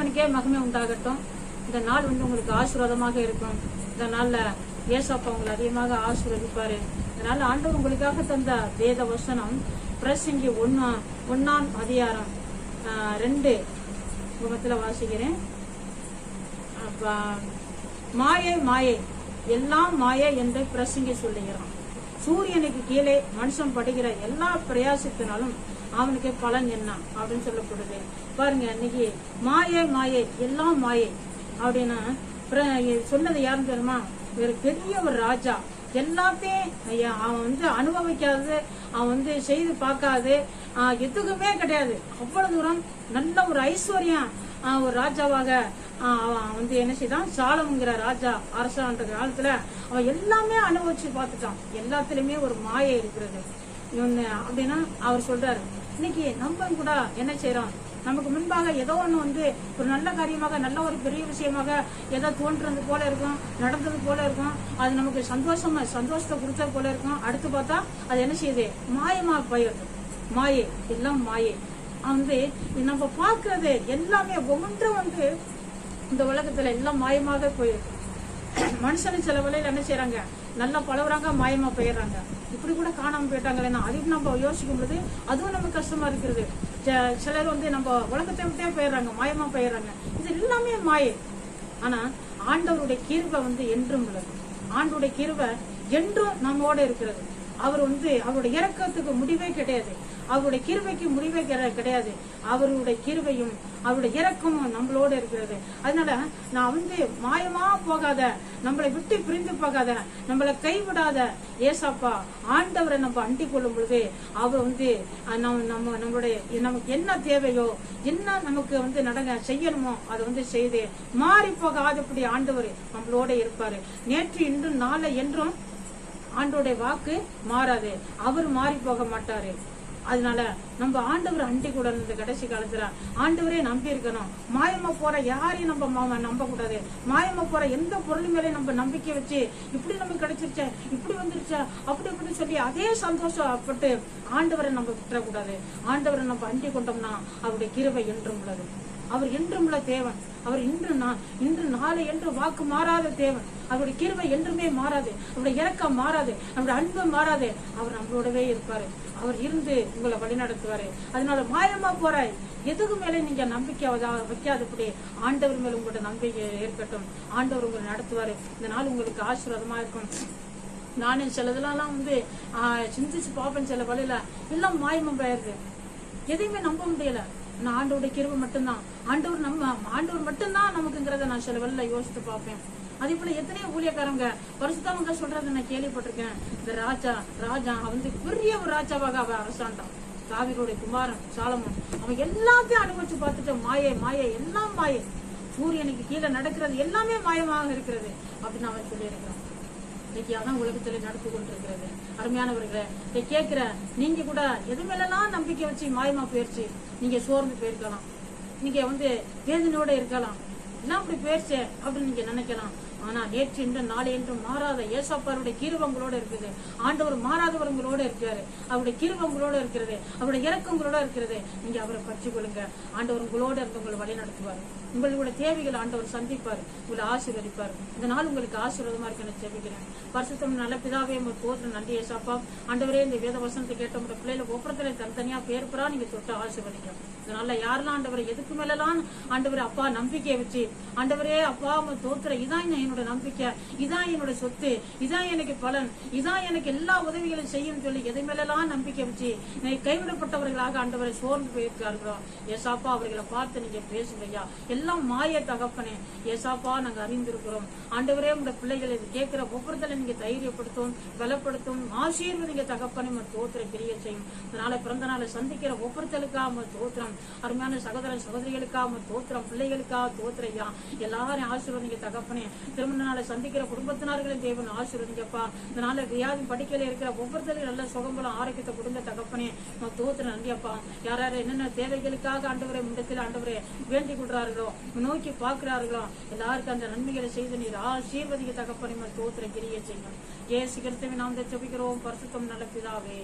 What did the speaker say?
மகிமை உண்டாகட்டும். இந்த நாள் வந்து உங்களுக்கு ஆசீர்வாதமாக இருக்கும். இந்த நாள்ல ஏசப்பா உங்களை அதிகமாக ஆசீர்வதிப்பாரு. இதனால ஆண்டவர் உங்களுக்காக தந்த வேத வசனம் பிரசங்கி ஒன்னா ஒன்னாம் அதிகாரம் ஆஹ், ரெண்டு முகத்தில் வாசிக்கிறேன். அப்ப, மாயை மாயை எல்லாம் மாயை என்று பிரசங்கி சொல்லுகிறான். சூரியனுக்கு கீழே மனுஷன் படுகிற எல்லா பிரயாசத்தினாலும் அவனுக்கு பலன் என்ன அப்படின்னு சொல்லப்படுது. பாருங்க இன்னைக்கு மாயை மாயை எல்லாம் மாயை அப்படின்னா சொன்னது யாருன்னு தெரியுமா? ஒரு பெரிய ஒரு ராஜா. எல்லாத்தையும் ஐயா, அவன் வந்து அனுபவிக்காதது அவன் வந்து செய்து பார்க்காது. எதுக்குமே கிடையாது. அவ்வளவு தூரம் நல்ல ஒரு ஐஸ்வர்யம் ஒரு ராஜாவாக அவன் வந்து என்ன செய்தான் சாலம்ங்கிற ராஜா அரசான்ற காலத்துல அவன் எல்லாமே அனுபவிச்சு பார்த்துட்டான் எல்லாத்துலயுமே ஒரு மாயை இருக்கிறது. அப்படின்னா அவர் சொல்றாரு இன்னைக்கு நம்ம கூட என்ன செய்யறோம் நமக்கு முன்பாக ஏதோ ஒண்ணு வந்து ஒரு நல்ல காரியமாக நல்ல ஒரு பெரிய விஷயமாக ஏதோ தோன்றது போல இருக்கும் நடந்தது போல இருக்கும். அது நமக்கு சந்தோஷமா சந்தோஷத்தை கொடுத்தது போல இருக்கும். அடுத்து பார்த்தா அது என்ன செய்யுது? மாயமா போயிடுது. மாயே எல்லாம் மாயே. வந்து நம்ம பார்க்கறது எல்லாமே ஒவ்வொன்றும் வந்து இந்த உலகத்துல எல்லாம் மாயமாக போயிருக்கு. மனுஷனு சில வேளையில என்ன செய்யறாங்க நல்லா பழகுறாங்க மாயமா போயிடுறாங்க. இப்படி கூட காணாம போயிட்டாங்களேன்னா அதையும் நம்ம யோசிக்கும் பொழுது அதுவும் நமக்கு கஷ்டமா இருக்கிறது. ச- சிலர் வந்து நம்ம உலகத்தை விட்டே போயிடுறாங்க மாயமா போயிடுறாங்க. இது எல்லாமே மாயை. ஆனா ஆண்டவருடைய கீர்வை வந்து என்றும் உள்ளது ஆண்டவருடைய கீர்வை என்றும் நம்மோட இருக்கிறது. அவர் வந்து அவருடைய இறக்கத்துக்கு முடிவே கிடையாது. அவருடைய கிருபைக்கு முடிவே கிடையாது. அவருடைய கிருபையும் அவருடைய இறக்கமும் நம்மளோட இருக்கிறது. அதனால நான் வந்து மாயமா போகாத நம்மளை விட்டு பிரிந்து போகாத நம்மளை கைவிடாத ஏசாப்பா ஆண்டவரை நம்ம அண்டிக் கொள்ளும் பொழுது அவர் வந்து நம்ம நம்ம நம்மளுடைய நமக்கு என்ன தேவையோ என்ன நமக்கு வந்து நடங்க செய்யணுமோ அதை வந்து செய்து மாறி போகாதபடி ஆண்டவர் நம்மளோட இருப்பாரு. நேற்று இன்றும் நாளை என்றும் ஆண்டோடைய வாக்கு மாறாது. அவர் மாறி போக மாட்டாரு. அதனால நம்ம ஆண்டவர் அண்டி கூட இந்த கடைசி காலத்துல ஆண்டவரே நம்பி இருக்கணும். மாயமா போற யாரையும் நம்ம நம்ப கூடாது மாயமா போற எந்த பொருள் மேலயும் நம்ம நம்பிக்கை வச்சு இப்படி நமக்கு கிடைச்சிருச்சே இப்படி வந்துருச்சா அப்படி இப்படின்னு சொல்லி அதே சந்தோஷப்பட்டு ஆண்டவரை நம்ம விட்டுறக்கூடாது. ஆண்டவரை நம்ம அண்டி கொண்டோம்னா அவருடைய கிருவை என்றும் உள்ளது. அவர் என்றும் உள்ள தேவன். அவர் இன்று நான் இன்று நாளை என்று வாக்கு மாறாத தேவன். அவருடைய கிருவை என்றுமே மாறாது. அவருடைய இறக்கம் மாறாது. அவருடைய அன்பு மாறாது. அவர் நம்மளோடவே இருப்பாரு. அவர் இருந்து உங்களை வழிநடத்துவாரு. அதனால மாயமா போறாய். எதுக்கு மேலே நீங்க நம்பிக்கை வைக்காதபடி ஆண்டவர் மேல உங்களோட நம்பிக்கை இருக்கட்டும் ஆண்டவர் உங்களை நடத்துவாரு. இந்த நாள் உங்களுக்கு ஆசீர்வாதமா இருக்கும். நானும் சிலதுலாம் வந்து ஆஹ், சிந்திச்சு பார்ப்பேன் சில வழியில. எல்லாம் மாயமா போயிருது. எதையுமே நம்ப முடியல. நான் ஆண்டோட கிருபை மட்டும்தான். ஆண்டவர் நம்ம ஆண்டவர் மட்டும்தான் நமக்குங்கிறத நான் சில வெளில யோசித்து பார்ப்பேன். அதே போல எத்தனையோ ஊழியக்காரங்க பரிசுத்தவங்க சொல்றதை நான் கேள்விப்பட்டிருக்கேன். இந்த ராஜா ராஜா வந்து பெரிய ஒரு ராஜாவாக அவன் அரசாண்டான். தாவீதுடைய குமாரன் சாலமன். அவன் எல்லாத்தையும் அனுபவிச்சு பார்த்துட்டு மாயை மாயை எல்லாம் மாயை. சூரியனுக்கு கீழே நடக்கிறது எல்லாமே மாயமாக இருக்கிறது. அப்படின்னு அவன் சொல்லியிருக்கிறான். இன்னைக்கு தான் உலகத்துல நடந்து கொண்டிருக்கிறது. அருமையானவர்களை இதை கேட்கிற நீங்க கூட எது மேலாம் நம்பிக்கை வச்சு மாயமா போயிருச்சு நீங்க சோர்ந்து போயிருக்கலாம். நீங்க வந்து வேதனையோட இருக்கலாம். என்ன அப்படி போயிருச்சே அப்படின்னு நீங்க நினைக்கலாம். ஆனா நேற்று என்றும் நாளை என்றும் மாறாத ஏசப்பாருடைய கிருவங்களோட இருக்குது. ஆண்டவர் மாறாதவருவங்களோட இருக்காரு அவருடைய கிருவங்களோட இருக்கிறது. அவருடைய இறக்கங்களோட இருக்கிறது. நீங்க அவரை பற்றி கொள்ளுங்க. ஆண்டவர் உங்களோட இருந்து உங்களை வழி நடத்துவார் உங்களுடைய தேவைகளை ஆண்டவர் சந்திப்பார். உங்களை ஆசீர்வதிப்பார். இந்த நாள் உங்களுக்கு ஆசீர்வாதமா இருக்கு நான் ஜெபிக்கிறேன். பரிசுத்தம் நல்ல பிதாவே உங்க போதும். நன்றி ஏசாப்பா. ஆண்டவரே இந்த வேத வசனத்தை கேட்ட உங்க பிள்ளைல ஒவ்வொருத்தரை தனித்தனியா பேர் நீங்க தொட்டு ஆசீர்வதிக்கும் இதனால யாரெல்லாம் ஆண்டவரை எதுக்கு மேலலாம் ஆண்டவரே அப்பா நம்பிக்கையை வச்சு ஆண்டவரே அப்பா உங்க தோத்துற இதான் என்னோட நம்பிக்கை இதான் என்னோட சொத்து இதான் எனக்கு பலன் இதான் எனக்கு எல்லா உதவிகளும் செய்யும் சொல்லி எது மேலாம் நம்பிக்கை வச்சு கைவிடப்பட்டவர்களாக ஆண்டவரை சோர்ந்து போயிருக்கார்களோ ஏசாப்பா அவர்களை பார்த்து நீங்க பேசுங்கய்யா எல்லாம் மாய தகப்பனே. ஏசாப்பா நாங்க அறிந்திருக்கிறோம். ஆண்டவரே உங்க பிள்ளைகளை இது கேட்கிற ஒவ்வொருத்தரை நீங்க தைரியப்படுத்தும் பலப்படுத்தும் ஆசீர்வதிங்க தகப்பனே உங்க தோத்திர பெரிய செய்யும். அதனால பிறந்த நாளை சந்திக்கிற ஒவ்வொருத்தலுக்கா உங்க தோத்திரம் அருமையான சகோதர சகோதரிகளுக்காக உங்க தோத்திரம் பிள்ளைகளுக்காக தோத்திரையா. எல்லாரும் ஆசீர்வதிங்க தகப்பனே. திருமண நாளை சந்திக்கிற குடும்பத்தினர்களின் தேவன் ஆசீர்வதிங்கப்பா. இதனால வியாதி படிக்கையில இருக்கிற ஒவ்வொருத்தலையும் நல்ல சுகம்பலம் ஆரோக்கியத்தை கொடுங்க தகப்பனே. உங்க தோத்திர நன்றியப்பா. யார் யார் என்னென்ன தேவைகளுக்காக ஆண்டவரை முண்டத்தில் ஆண்டவரை வேண்டிக் கொள்றார்களோ நோக்கி பார்க்கிறார்களோ? எல்லாருக்கும் அந்த நன்மைகளை செய்து நீர் ஆசீர்வதிக்க தகப்பனை தோத்திர கிரிய செய்யும் ஏசு கிறிஸ்துவின் நாம் ஜெபிக்கிறோம். பரிசுத்தம் நல்ல பிதாவே.